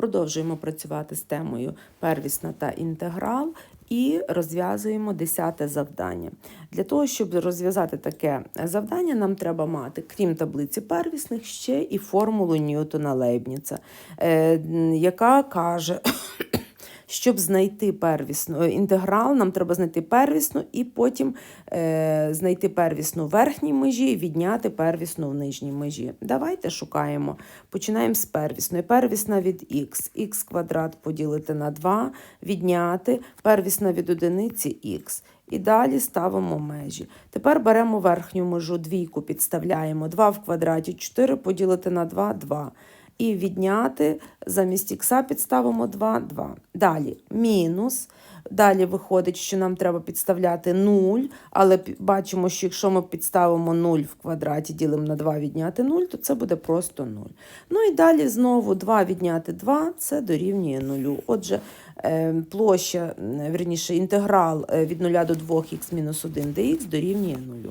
Продовжуємо працювати з темою первісна та інтеграл і розв'язуємо десяте завдання. Для того, щоб розв'язати таке завдання, нам треба мати, крім таблиці первісних, ще і формулу Ньютона Лейбніца, е, яка каже. Щоб знайти первісну е, інтеграл, нам треба знайти первісну і потім е, знайти первісну верхній межі і відняти первісну в нижній межі. Давайте шукаємо. Починаємо з первісної. Первісна від х. х квадрат поділити на 2, відняти, первісна від одиниці х. І далі ставимо межі. Тепер беремо верхню межу, двійку підставляємо. 2 в квадраті 4 поділити на 2 2 і відняти замість ікса підставимо 2, 2. Далі мінус. Далі виходить, що нам треба підставляти 0, але бачимо, що якщо ми підставимо 0 в квадраті, ділимо на 2 відняти 0, то це буде просто 0. Ну і далі знову 2 відняти 2, це дорівнює 0. Отже, е, площа, м, вірніше, інтеграл е, від 0 до 2х мінус 1 dx дорівнює 0.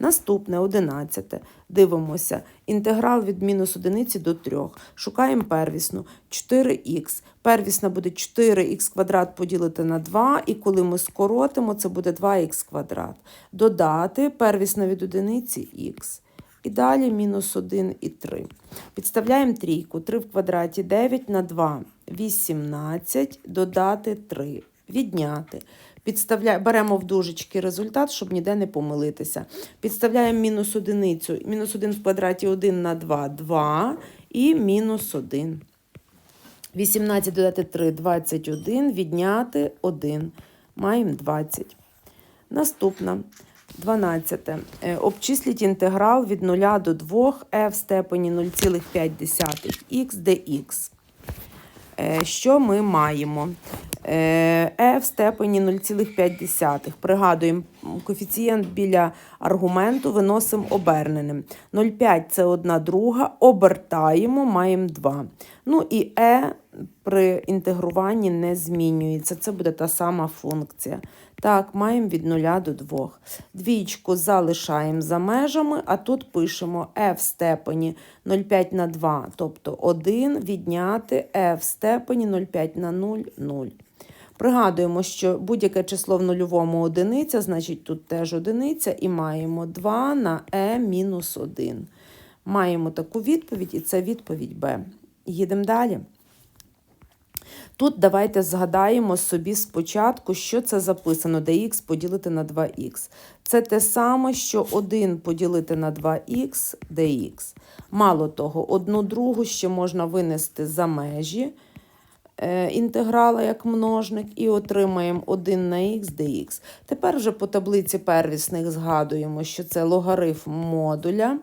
Наступне 11. Дивимося. Інтеграл від мінус 1 до 3. Шукаємо первісну. 4х. Первісна буде 4х квадрат поділити на 2, і коли ми скоротимо, це буде 2х квадрат. Додати первісна від одиниці х. І далі мінус 1 і 3. Підставляємо трійку. 3 в квадраті 9 на 2. 18. Додати 3. Відняти. Підставля... Беремо в дужечки результат, щоб ніде не помилитися. Підставляємо мінус одиницю. Мінус 1 в квадраті 1 на 2 – 2 і мінус 1. 18 додати 3 – 21, відняти 1. Маємо 20. Наступна. 12. Е, Обчисліть інтеграл від 0 до 2 e в степені 0,5х dx. Е, Що ми маємо? Е, e в степені 0,5. Пригадуємо, коефіцієнт біля аргументу виносимо оберненим. 0,5 це 1 друга, обертаємо, маємо 2. Ну і e при інтегруванні не змінюється. Це буде та сама функція. Так, маємо від 0 до 2. Двічку залишаємо за межами, а тут пишемо e в степені 0,5 на 2, тобто 1 відняти e в степені 0,5 на 0, 0. Пригадуємо, що будь-яке число в нульовому одиниця, значить тут теж одиниця, і маємо 2 на e мінус 1. Маємо таку відповідь, і це відповідь Б. Їдемо далі. Тут давайте згадаємо собі спочатку, що це записано, dx поділити на 2х. Це те саме, що 1 поділити на 2х dx. Мало того, одну другу ще можна винести за межі е, інтеграла як множник і отримаємо 1 на х dx. Тепер вже по таблиці первісних згадуємо, що це логарифм модуля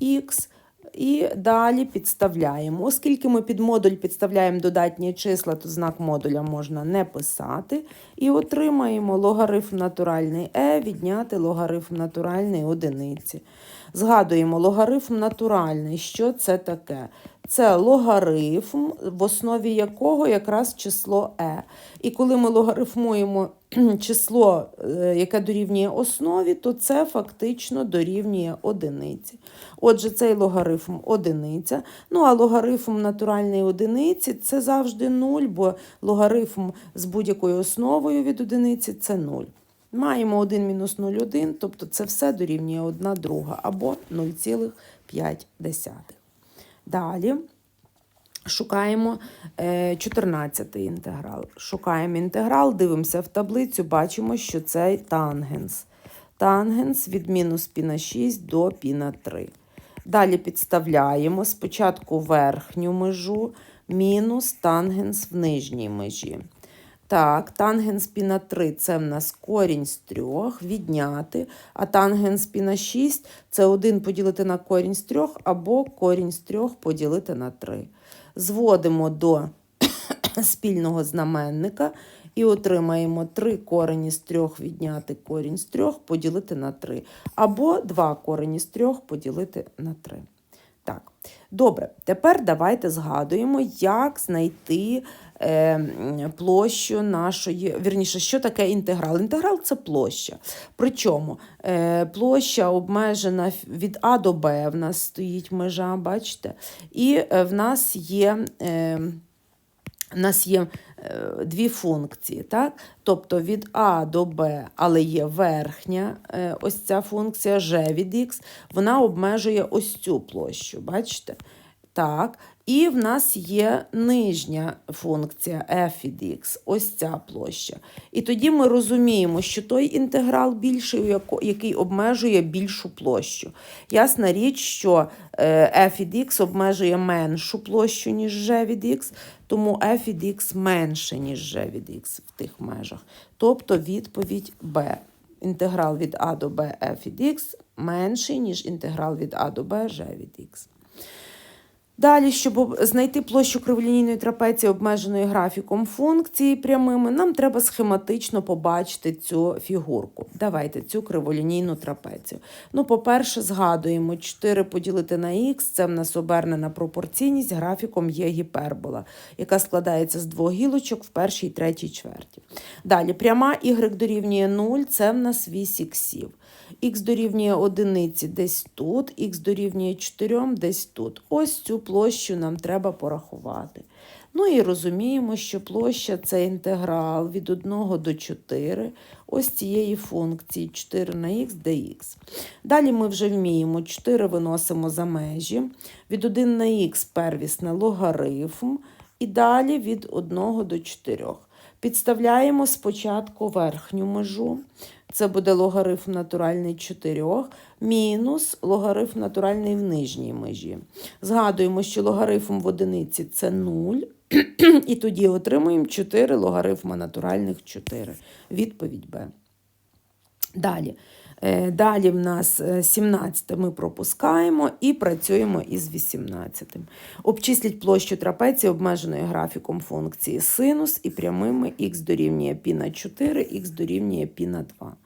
х. І далі підставляємо. Оскільки ми під модуль підставляємо додатні числа, то знак модуля можна не писати. І отримаємо логарифм натуральний e відняти логарифм натуральний одиниці. Згадуємо логарифм натуральний. Що це таке? Це логарифм, в основі якого якраз число e. І коли ми логарифмуємо число, е, яке дорівнює основі, то це фактично дорівнює одиниці. Отже, цей логарифм одиниця. Ну, а логарифм натуральної одиниці це завжди 0, бо логарифм з будь-якою основою від одиниці це 0. Маємо 1 мінус 0,1, тобто це все дорівнює 1 друга або 0,5. Далі шукаємо е, 14 інтеграл. Шукаємо інтеграл, дивимося в таблицю, бачимо, що це тангенс. Тангенс від мінус пі на 6 до пі на 3. Далі підставляємо спочатку верхню межу, мінус тангенс в нижній межі. Так, тангенс пі на 3 це в нас корінь з 3, відняти, а тангенс пі на 6 це 1 поділити на корінь з 3 або корінь з 3 поділити на 3. Зводимо до спільного знаменника і отримаємо 3 корені з 3 відняти корінь з 3 поділити на 3. Або 2 корені з 3 поділити на 3. Так, добре, тепер давайте згадуємо, як знайти е, площу нашої, вірніше, що таке інтеграл? Інтеграл це площа. Причому е, площа обмежена від А до Б, в нас стоїть межа, бачите? І е, в нас є. У нас є дві функції, так? тобто від А до Б, але є верхня е, ось ця функція g від x, вона обмежує ось цю площу, бачите? Так, і в нас є нижня функція f від x, ось ця площа. І тоді ми розуміємо, що той інтеграл більший, який обмежує більшу площу. Ясна річ, що е, f від x обмежує меншу площу, ніж g від x, тому f від x менше, ніж g від x в тих межах. Тобто відповідь b. Інтеграл від a до b f від x менший, ніж інтеграл від a до b g від x. Далі, щоб знайти площу криволінійної трапеції, обмеженої графіком функції прямими, нам треба схематично побачити цю фігурку. Давайте цю криволінійну трапецію. Ну, по-перше, згадуємо 4 поділити на х, це в нас обернена пропорційність, графіком є гіпербола, яка складається з двох гілочок в першій і третій чверті. Далі, пряма y дорівнює 0, це в нас вісь іксів. Х дорівнює одиниці десь тут, х дорівнює 4 десь тут. Ось цю площу нам треба порахувати. Ну і розуміємо, що площа це інтеграл від 1 до 4 ось цієї функції 4 на х dx. Далі ми вже вміємо 4 виносимо за межі, від 1 на х первісне логарифм, і далі від 1 до 4. Підставляємо спочатку верхню межу. Це буде логарифм натуральний 4, мінус логарифм натуральний в нижній межі. Згадуємо, що логарифм в одиниці це 0, і тоді отримуємо 4 логарифма натуральних 4. Відповідь Б. Далі. Е, Далі в нас е, 17 ми пропускаємо і працюємо із 18. Обчисліть площу трапеції, обмеженої графіком функції синус і прямими х дорівнює π на 4, х дорівнює π на 2.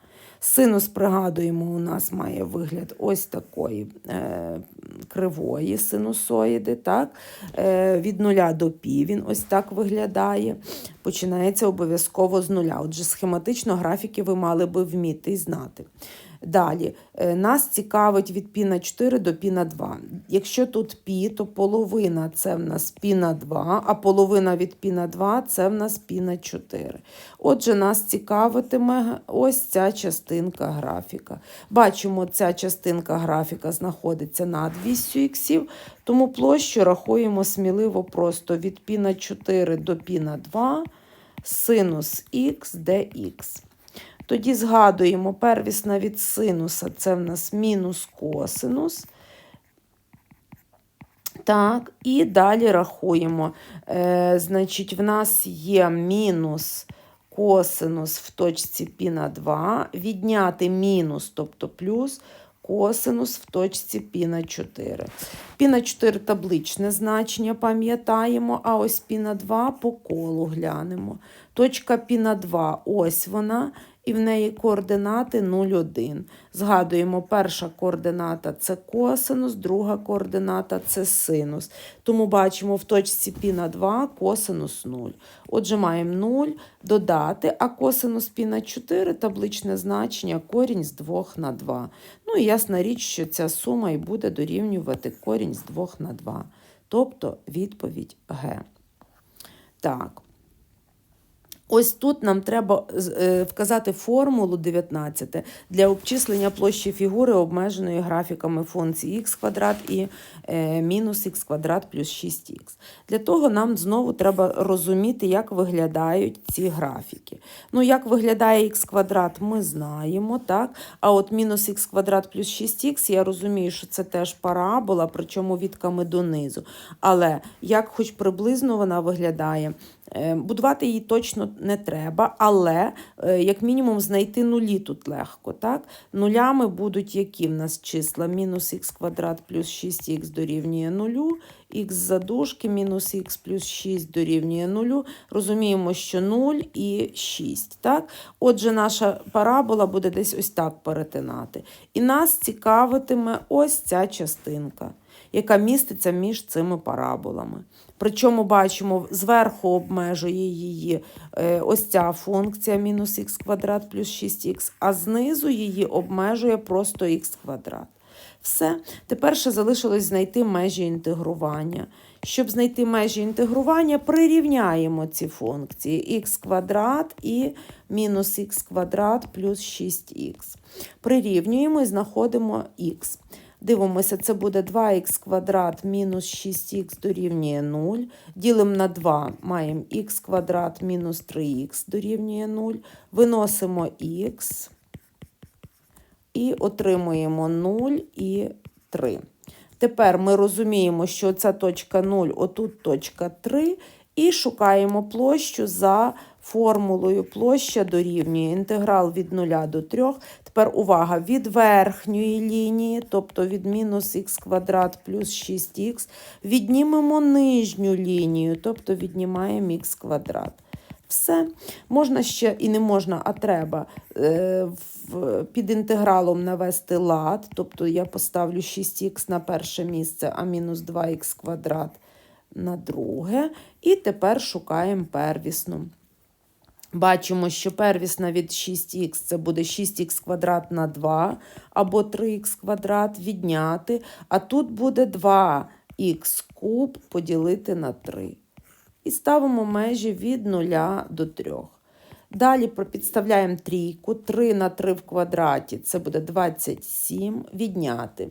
Синус, пригадуємо, у нас має вигляд ось такої е, кривої синусоїди. Так? Е, від нуля до пі він ось так виглядає. Починається обов'язково з нуля. Отже, схематично графіки ви мали би вміти і знати. Далі е, нас цікавить від піна 4 до піна 2. Якщо тут пі, то половина це в нас піна 2, а половина від піна 2 це в нас піна 4. Отже, нас цікавитиме ось ця частинка графіка. Бачимо, ця частинка графіка знаходиться над 200 іксів, тому площу рахуємо сміливо просто від піна 4 до піна 2 синус х dx. Тоді згадуємо первісна від синуса, це в нас мінус косинус. Так, і далі рахуємо. Е, значить, в нас є мінус косинус в точці π на 2, відняти мінус, тобто плюс косинус в точці π на 4. Пі на 4 табличне значення пам'ятаємо, а ось пі на 2 по колу глянемо. Точка пі на 2 ось вона, і в неї координати 0,1. Згадуємо, перша координата це косинус, друга координата це синус. Тому бачимо в точці пі на 2 косинус 0. Отже, маємо 0 додати, а косинус пі на 4 табличне значення корінь з 2 на 2. Ну і ясна річ, що ця сума і буде дорівнювати корінь з 2 на 2. Тобто відповідь Г. Так. Ось тут нам треба е, вказати формулу 19 для обчислення площі фігури, обмеженої графіками функції х квадрат і е, мінус х квадрат плюс 6х. Для того нам знову треба розуміти, як виглядають ці графіки. Ну, як виглядає х квадрат, ми знаємо, так? А от мінус х квадрат плюс 6х, я розумію, що це теж парабола, причому відками донизу. Але як хоч приблизно вона виглядає, Будувати її точно не треба, але е, як мінімум знайти нулі тут легко. Так? Нулями будуть які в нас числа? Мінус х квадрат плюс 6х дорівнює нулю, х задушки мінус х плюс 6 дорівнює нулю. Розуміємо, що 0 і 6. Так? Отже, наша парабола буде десь ось так перетинати. І нас цікавитиме ось ця частинка яка міститься між цими параболами. Причому бачимо, зверху обмежує її е, ось ця функція мінус х квадрат плюс 6х, а знизу її обмежує просто х квадрат. Все. Тепер ще залишилось знайти межі інтегрування. Щоб знайти межі інтегрування, прирівняємо ці функції х квадрат і мінус х квадрат плюс 6х. Прирівнюємо і знаходимо х. Дивимося, це буде 2х квадрат мінус 6х дорівнює 0. Ділимо на 2, маємо х квадрат мінус 3х дорівнює 0. Виносимо х і отримуємо 0 і 3. Тепер ми розуміємо, що ця точка 0, отут точка 3, і шукаємо площу за формулою. Площа дорівнює інтеграл від 0 до 3. Тепер увага, від верхньої лінії, тобто від мінус х квадрат плюс 6х, віднімемо нижню лінію, тобто віднімаємо х квадрат. Все. Можна ще і не можна, а треба е, під інтегралом навести лад. Тобто я поставлю 6х на перше місце, а мінус 2х квадрат на друге. І тепер шукаємо первісну. Бачимо, що первісна від 6х це буде 6х квадрат на 2 або 3х квадрат відняти. А тут буде 2х куб поділити на 3 і ставимо межі від 0 до 3. Далі підставляємо трійку, 3 на 3 в квадраті це буде 27, відняти.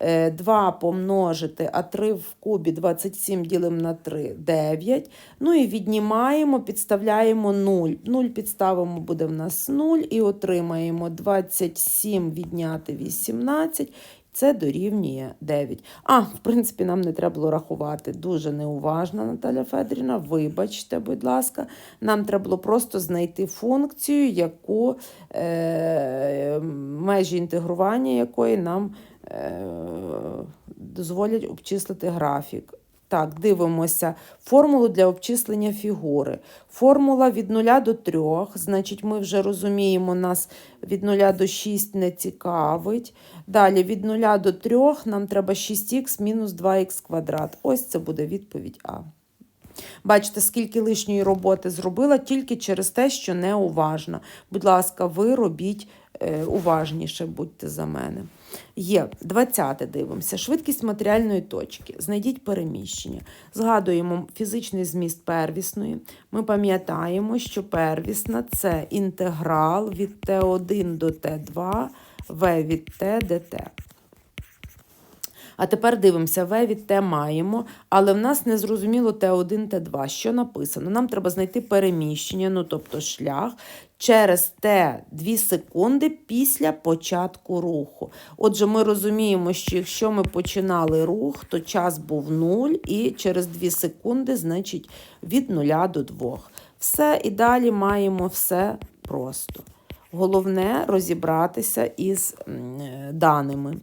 2 помножити, а 3 в кубі 27 ділимо на 3 9. Ну і віднімаємо, підставляємо 0. 0 підставимо, буде в нас 0, і отримаємо 27 відняти 18. Це дорівнює 9. А, в принципі, нам не треба було рахувати. Дуже неуважна Наталя Федорівна. Вибачте, будь ласка, нам треба було просто знайти функцію, яку е, межі інтегрування якої нам е, дозволять обчислити графік. Так, дивимося формулу для обчислення фігури. Формула від 0 до 3, значить, ми вже розуміємо, нас від 0 до 6 не цікавить. Далі від 0 до 3 нам треба 6х мінус 2х квадрат. Ось це буде відповідь А. Бачите, скільки лишньої роботи зробила тільки через те, що неуважна. Будь ласка, ви робіть е, уважніше, будьте за мене. Є 20 дивимося. Швидкість матеріальної точки. Знайдіть переміщення. Згадуємо фізичний зміст первісної. Ми пам'ятаємо, що первісна це інтеграл від Т1 до Т2, В від Т dt. А тепер дивимося, В від Т маємо, але в нас не зрозуміло Т1, Т2. Що написано? Нам треба знайти переміщення, ну тобто шлях, через Т 2 секунди після початку руху. Отже, ми розуміємо, що якщо ми починали рух, то час був 0, і через 2 секунди, значить, від 0 до 2. Все, і далі маємо все просто. Головне розібратися із даними.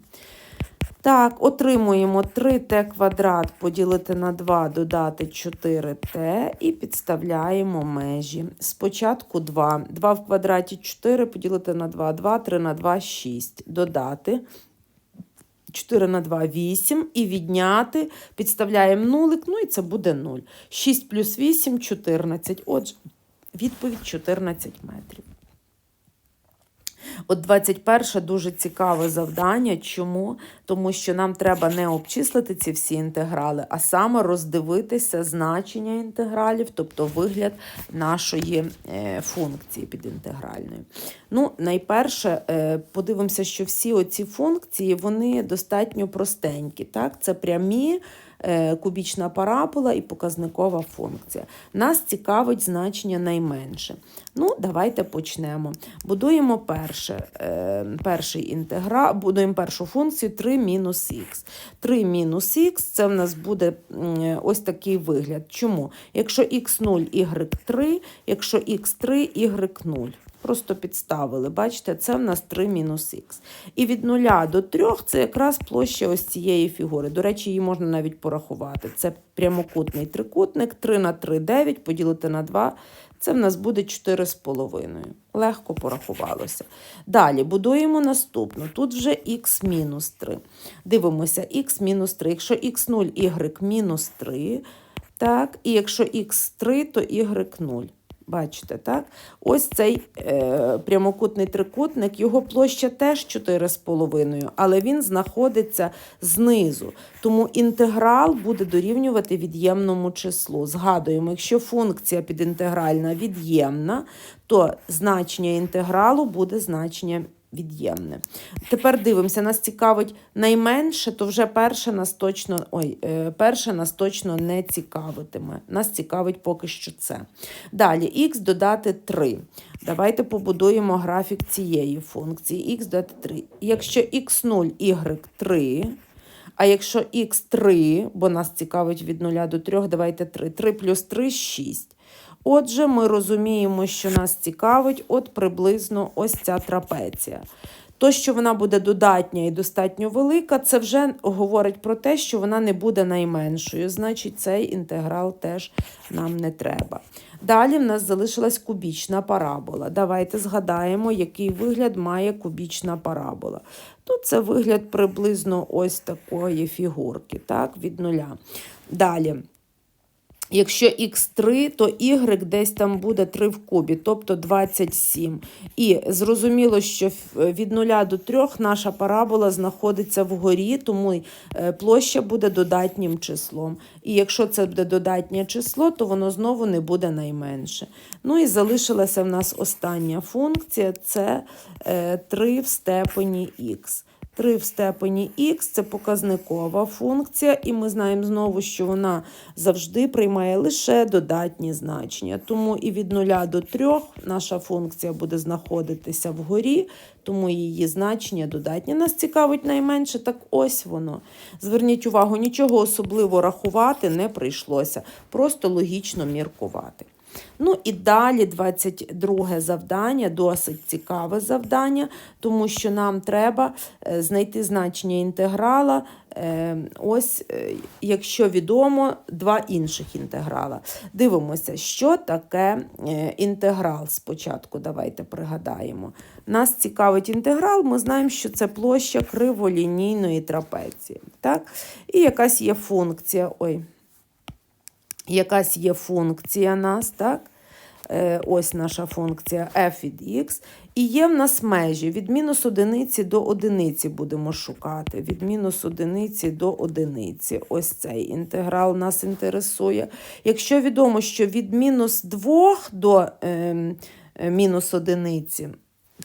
Так, отримуємо 3t квадрат поділити на 2, додати 4t і підставляємо межі. Спочатку 2. 2 в квадраті 4 поділити на 2, 2, 3 на 2, 6. Додати 4 на 2 8 і відняти, підставляємо нулик, ну і це буде 0. 6 плюс 8 14. Отже, відповідь 14 метрів. От 21 дуже цікаве завдання. Чому? Тому що нам треба не обчислити ці всі інтеграли, а саме роздивитися значення інтегралів, тобто вигляд нашої е, функції підінтегральної. Ну, найперше, е, подивимося, що всі оці функції вони достатньо простенькі. Так? Це прямі. Е, кубічна парабола і показникова функція. Нас цікавить значення найменше. Ну, Давайте почнемо. Будуємо перше, е, перший інтеграл, будуємо першу функцію 3 мінус х. 3 мінус х це в нас буде ось такий вигляд. Чому? Якщо х0, y3, якщо х3, y0. Просто підставили. Бачите, це в нас 3 мінус х. І від 0 до 3 це якраз площа ось цієї фігури. До речі, її можна навіть порахувати. Це прямокутний трикутник, 3 на 3 9, поділити на 2. Це в нас буде 4,5. Легко порахувалося. Далі будуємо наступну. Тут вже х мінус 3. Дивимося, х мінус 3. Якщо х0, y мінус 3. Так, І якщо х3, то y0. Бачите, так? Ось цей е, прямокутний трикутник, його площа теж 4,5, але він знаходиться знизу. Тому інтеграл буде дорівнювати від'ємному числу. Згадуємо, якщо функція підінтегральна від'ємна, то значення інтегралу буде значення від'ємне. Тепер дивимося, нас цікавить найменше, то вже перше нас точно, ой, е, перше нас точно не цікавитиме. Нас цікавить поки що це. Далі, х додати 3. Давайте побудуємо графік цієї функції. х додати 3. Якщо х0, y 3. А якщо х3, бо нас цікавить від 0 до 3, давайте 3. 3 плюс 3 – 6. Отже, ми розуміємо, що нас цікавить от приблизно ось ця трапеція. То, що вона буде додатня і достатньо велика, це вже говорить про те, що вона не буде найменшою. Значить, цей інтеграл теж нам не треба. Далі в нас залишилась кубічна парабола. Давайте згадаємо, який вигляд має кубічна парабола. Тут це вигляд приблизно ось такої фігурки, так, від нуля. Далі. Якщо х3, то y десь там буде 3 в кубі, тобто 27. І зрозуміло, що від 0 до 3 наша парабола знаходиться вгорі, тому е, площа буде додатнім числом. І якщо це буде додатнє число, то воно знову не буде найменше. Ну і залишилася в нас остання функція це 3 в степені х. 3 в степені х це показникова функція, і ми знаємо знову, що вона завжди приймає лише додатні значення. Тому і від 0 до 3 наша функція буде знаходитися вгорі, тому її значення додатні. Нас цікавить найменше, так ось воно. Зверніть увагу, нічого особливо рахувати не прийшлося, просто логічно міркувати. Ну і далі 22 завдання, досить цікаве завдання, тому що нам треба е, знайти значення інтеграла. е, Ось, е, якщо відомо, два інших інтеграла. Дивимося, що таке інтеграл спочатку. Давайте пригадаємо. Нас цікавить інтеграл, ми знаємо, що це площа криволінійної трапеції. Так? І якась є функція. Ой, якась є функція нас, так? Е, Ось наша функція f від x. І є в нас межі від мінус одиниці до одиниці будемо шукати. Від мінус одиниці до одиниці. Ось цей інтеграл нас інтересує. Якщо відомо, що від мінус 2 до е, е, мінус одиниці,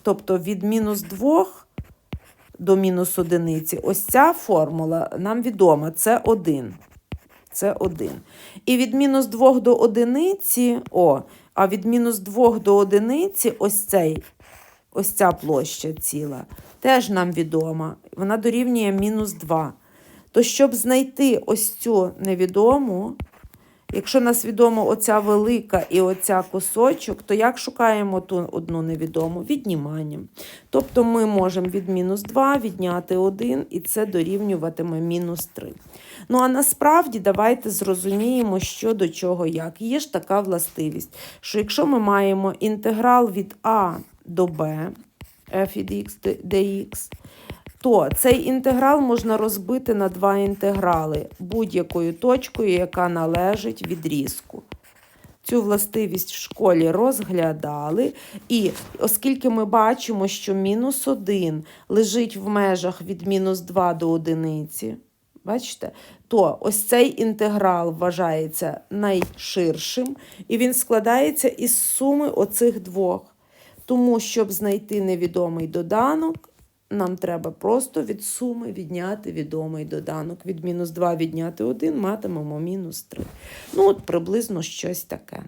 тобто від мінус 2 до мінус одиниці, ось ця формула нам відома, це 1. Це 1. І від мінус 2 до одиниці, о, а від мінус 2 до одиниці ось цей, ось ця площа ціла, теж нам відома. Вона дорівнює мінус 2. То щоб знайти ось цю невідому, якщо нас відомо оця велика і оця кусочок, то як шукаємо ту одну невідому? Відніманням. Тобто ми можемо від мінус 2 відняти 1, і це дорівнюватиме мінус 3. Ну, а насправді давайте зрозуміємо, що до чого як. Є ж така властивість, що якщо ми маємо інтеграл від А до Б, f від x dx, то цей інтеграл можна розбити на два інтеграли будь-якою точкою, яка належить відрізку. Цю властивість в школі розглядали, і оскільки ми бачимо, що мінус 1 лежить в межах від мінус 2 до одиниці, бачите, то ось цей інтеграл вважається найширшим, і він складається із суми оцих двох. Тому, щоб знайти невідомий доданок, нам треба просто від суми відняти відомий доданок. Від мінус 2 відняти 1 матимемо мінус 3. Ну, от приблизно щось таке.